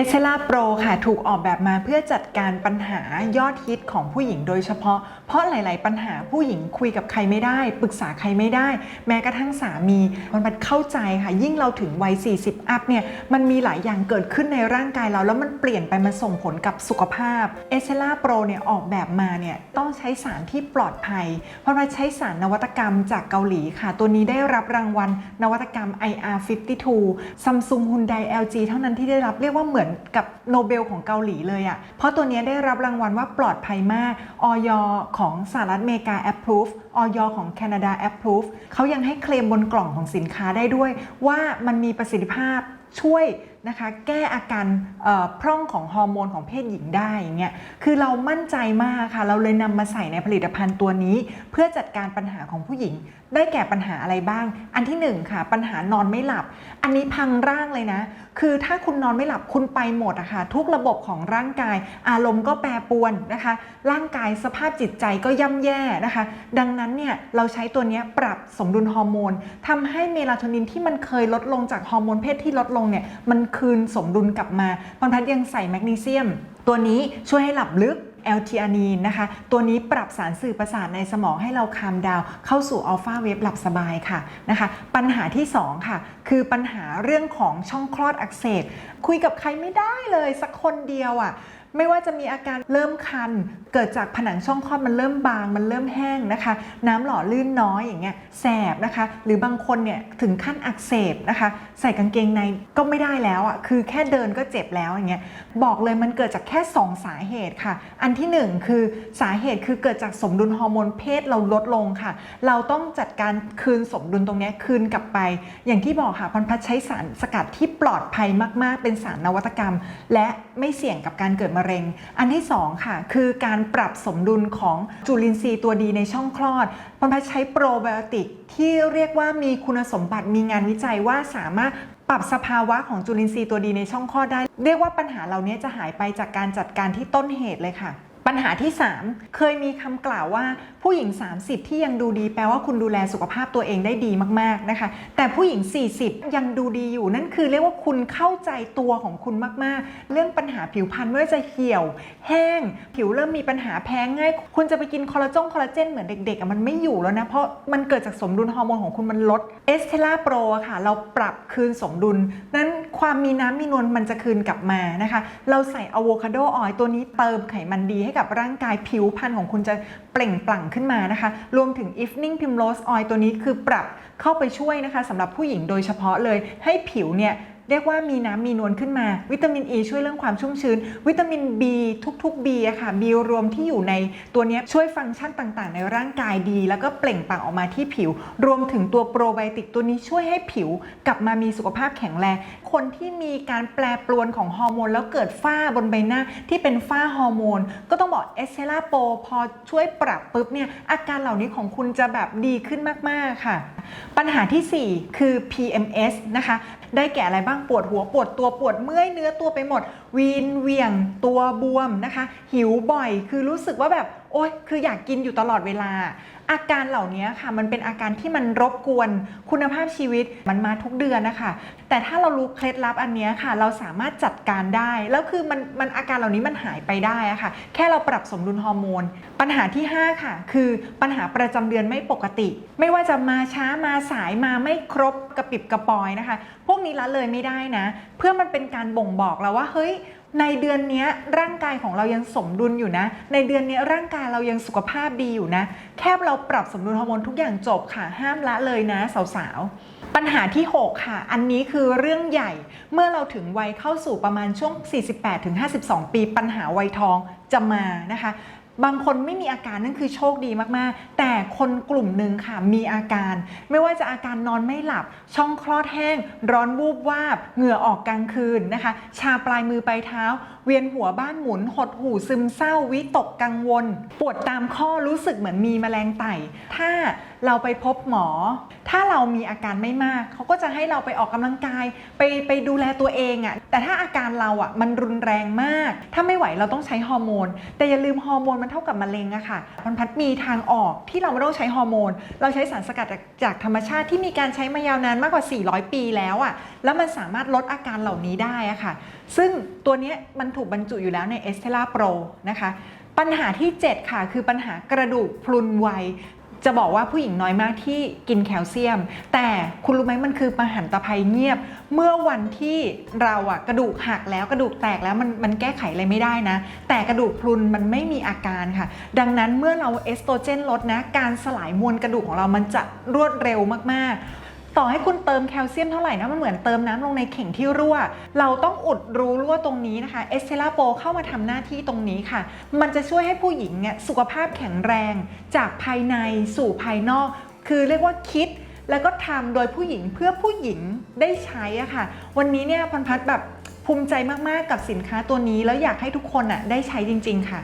e s c e l a Pro ค่ะถูกออกแบบมาเพื่อจัดการปัญหายอดฮิตของผู้หญิงโดยเฉพาะ เพราะหลาย ๆ ปัญหาผู้หญิงคุยกับใครไม่ได้ ปรึกษาใครไม่ได้ แม้กระทั่งสามีมันมันเข้าใจค่ะยิ่งเราถึงวัย 40 อัพเนี่ยมันมีหลายอย่างเกิดขึ้นในร่างกายเรา แล้วมันเปลี่ยนไปมันส่งผลกับสุขภาพ e s c e l a Pro เนี่ยออกแบบมาเนี่ยต้องใช้สารที่ปลอดภัย เพราะว่าใช้สารนวัตกรรมจากเกาหลีค่ะ ตัวนี้ได้รับรางวัลนวัตกรรม IR52 Samsung Hyundai LG เท่านั้นที่ได้รับเรียกว่าเหมือนกับโนเบลของเกาหลีเลยอะ่ะ เพราะตัวนี้ได้รับรางวัลว่าปลอดภัยมากออยของสหรัฐอเมริกา approve ออยของแคนาดา approve เขายังให้เคลมบนกล่องของสินค้าได้ด้วย ว่ามันมีประสิทธิภาพช่วย นะคะแก้อาการพร่องของฮอร์โมนของเพศหญิงได้อย่างเงี้ยคือเรามั่นใจมากค่ะ เราเลยนำมาใส่ในผลิตภัณฑ์ตัวนี้ เพื่อจัดการปัญหาของผู้หญิง ได้แก่ปัญหาอะไรบ้าง อันที่หนึ่งค่ะ ปัญหานอนไม่หลับ อันนี้พังร่างเลยนะ คือถ้าคุณนอนไม่หลับคุณไปหมดอะค่ะทุกระบบของร่างกาย อารมณ์ก็แปรปรวนนะคะ ร่างกายสภาพจิตใจก็ย่ำแย่นะคะ ดังนั้นเนี่ยเราใช้ตัวนี้ปรับสมดุลฮอร์โมนทำให้เมลาโทนินที่มันเคยลดลงจากฮอร์โมนเพศที่ลดลงเนี่ยมันคืนสมดุลกลับมาพรพัฒน์ยังใส่แมกนีเซียม ตัวนี้ช่วยให้หลับลึกแอลทีอานีนนะคะ ตัวนี้ปรับสารสื่อประสาทในสมองให้เราคามดาว เข้าสู่อัลฟาเวฟหลับสบายค่ะนะคะ ปัญหาที่ 2 ค่ะ คือปัญหาเรื่องของช่องคลอดอักเสบคุยกับใครไม่ได้เลยสักคนเดียวอะ่ะ ไม่ว่าจะมีอาการเริ่มคัน เกิดจากผนังช่องคลอดมันเริ่มบาง มันเริ่มแห้งนะคะ น้ำหล่อลื่นน้อยอย่างเงี้ยแสบนะคะ หรือบางคนเนี่ยถึงขั้นอักเสบนะคะ ใส่กางเกงในก็ไม่ได้แล้วอะคือแค่เดินก็เจ็บแล้วอย่างเงี้ยบอกเลยมันเกิดจากแค่ 2 สาเหตุค่ะ อันที่ 1 คือสาเหตุคือเกิดจากสมดุลฮอร์โมนเพศเราลดลงค่ะ เราต้องจัดการคืนสมดุลตรงเนี้ยคืนกลับไป อย่างที่บอกค่ะพันพัชใช้สารสกัดที่ปลอดภัยมาก ๆ เป็นสารนวัตกรรม และไม่เสี่ยงกับการเกิดมะเร็ง อันที่ 2 ค่ะ คือการปรับสมดุลของจุลินทรีย์ตัวดีในช่องคลอดพันพัใช้โปรไบโอติกที่เรียกว่ามีคุณสมบัติมีงานวิจัยว่าสามารถปรับสภาวะของจุลินทรีย์ตัวดีในช่องคลอดได้ เรียกว่าปัญหาเหล่านี้จะหายไปจากการจัดการที่ต้นเหตุเลยค่ะ ปัญหาที่ 3 เคยมีคำกล่าวว่าผู้หญิง 30 ที่ยังดูดีแปลว่าคุณดูแลสุขภาพตัวเองได้ดีมากๆนะคะ แต่ผู้หญิง 40 ยังดูดีอยู่นั่นคือเรียกว่าคุณเข้าใจตัวของคุณมากๆ เรื่องปัญหาผิวพรรณไม่ว่าจะเหี่ยว แห้ง ผิวเริ่มมีปัญหาแพ้ง่าย คุณจะไปกินคอลลาจงคอลลาเจนเหมือนเด็กๆมันไม่อยู่แล้วนะ เพราะมันเกิดจากสมดุลฮอร์โมนของคุณมันลดเอสเทล่าโปรค่ะ เราปรับคืนสมดุล นั้นความมีน้ำมีนวลมันจะคืนกลับมานะคะ เราใส่อะโวคาโดออยล์ตัวนี้เติมไขมันดีให้กับกับร่างกายผิวพรรณของคุณจะเปล่งปลั่งขึ้นมานะคะ รวมถึง evening primrose oil ตัวนี้คือปรับเข้าไปช่วยนะคะสำหรับผู้หญิงโดยเฉพาะเลยให้ผิวเนี่ย เรียกว่ามีน้ำมีนวลขึ้นมา วิตามิน E ช่วยเรื่องความชุ่มชื้น วิตามิน B ทุกๆ B อะค่ะ B รวมที่อยู่ในตัวนี้ช่วยฟังก์ชันต่างๆ ในร่างกายดี แล้วก็เปล่งปลั่งออกมาที่ผิว รวมถึงตัวโปรไบโอติกตัวนี้ช่วยให้ผิวกลับมามีสุขภาพแข็งแรง คนที่มีการแปรปรวนของฮอร์โมน แล้วเกิดฝ้าบนใบหน้าที่เป็นฝ้าฮอร์โมน ก็ต้องบอกเอสเซล่าโปพอช่วยปรับปุ๊บเนี่ยอาการเหล่านี้ของคุณจะแบบดีขึ้นมากๆค่ะ ปัญหาทีสี่ 4 คือ PMS นะคะ ได้แก่อะไรบ้างปวดหัวปวดตัวปวดเมื่อยเนื้อตัวไปหมด วีนเวียงตัวบวมนะคะ หิวบ่อยคือรู้สึกว่าแบบ โอ๊ยคืออยากกินอยู่ตลอดเวลา อาการเหล่านี้ค่ะ มันเป็นอาการที่มันรบกวนคุณภาพชีวิตมันมาทุกเดือนนะคะ แต่ถ้าเรารู้เคล็ดลับอันนี้ค่ะ เราสามารถจัดการได้แล้วคือมันมันอาการเหล่านี้มันหายไปได้อะค่ะ แค่เราปรับสมดุลฮอร์โมน ปัญหาที่ 5 ค่ะ คือปัญหาประจำเดือนไม่ปกติ ไม่ว่าจะมาช้ามาสายมาไม่ครบกระปิบกระปอยนะคะ พวกนี้ละเลยไม่ได้นะ เพื่อมันเป็นการบ่งบอกเราว่าเฮ้ย ในเดือนนี้ร่างกายของเรายังสมดุลอยู่นะ ในเดือนนี้ร่างกายเรายังสุขภาพดีอยู่นะ แค่เราปรับสมดุลฮอร์โมนทุกอย่างจบค่ะ ห้ามละเลยนะสาวๆ ปัญหาที่ 6 ค่ะ อันนี้คือเรื่องใหญ่ เมื่อเราถึงวัยเข้าสู่ประมาณช่วง 48-52 ปี ปัญหาวัยทองจะมานะคะ บางคนไม่มีอาการนั่นคือโชคดีมากๆ แต่คนกลุ่มหนึ่งค่ะมีอาการ ไม่ว่าจะอาการนอนไม่หลับ ช่องคลอดแห้ง ร้อนวูบวาบ เหงื่อออกกลางคืนนะคะ ชาปลายมือปลายเท้า เวียนหัวบ้านหมุน หดหู่ซึมเศร้า วิตกกังวล ปวดตามข้อรู้สึกเหมือนมีแมลงไต่ถ้า เราไปพบหมอ ถ้าเรามีอาการไม่มากเขาก็จะให้เราไปออกกำลังกาย ไปไปดูแลตัวเองอะ่ะแต่ถ้าอาการเราอะ่ะมันรุนแรงมาก ถ้าไม่ไหวเราต้องใช้ฮอร์โมน แต่อย่าลืมฮอร์โมนมันเท่ากับมะเร็งอะค่ะพันพัดมีทางออกที่เราไม่ต้องใช้ฮอร์โมน เราใช้สารสกัดจากจากธรรมชาติที่มีการใช้มายาวนานมากกว่า 400 ปีแล้วอะ่ะแล้วมันสามารถลดอาการเหล่านี้ได้อะค่ะ ซึ่งตัวนี้มันถูกบรรจุอยู่แล้วใน e s t e l l a Pro นะคะปัญหาที่ 7 ค่ะ คือปัญหากระดูกพรุนไว จะบอกว่าผู้หญิงน้อยมากที่กินแคลเซียม แต่คุณรู้ไหมมันคือมหันตภัยเงียบ เมื่อวันที่เราอะกระดูกหักแล้วกระดูกแตกแล้วมันมันแก้ไขอะไรไม่ได้นะ แต่กระดูกพรุนมันไม่มีอาการค่ะ ดังนั้นเมื่อเราเอสโตรเจนลดนะ การสลายมวลกระดูกของเรามันจะรวดเร็วมากๆ ต่อให้คุณเติมแคลเซียมเท่าไหร่นะมันเหมือนเติมน้ำลงในเข่งที่รั่ว เราต้องอุดรูรั่วตรงนี้นะคะเอสเทลาโปเข้ามาทำหน้าที่ตรงนี้ค่ะ มันจะช่วยให้ผู้หญิงเนี่ยสุขภาพแข็งแรง จากภายในสู่ภายนอก คือเรียกว่าคิดแล้วก็ทำโดยผู้หญิงเพื่อผู้หญิงได้ใช้อะค่ะ วันนี้เนี่ยพันพัฒน์แบบภูมิใจมาก ๆ กับสินค้าตัวนี้ แล้วอยากให้ทุกคนอะได้ใช้จริง ๆ ค่ะ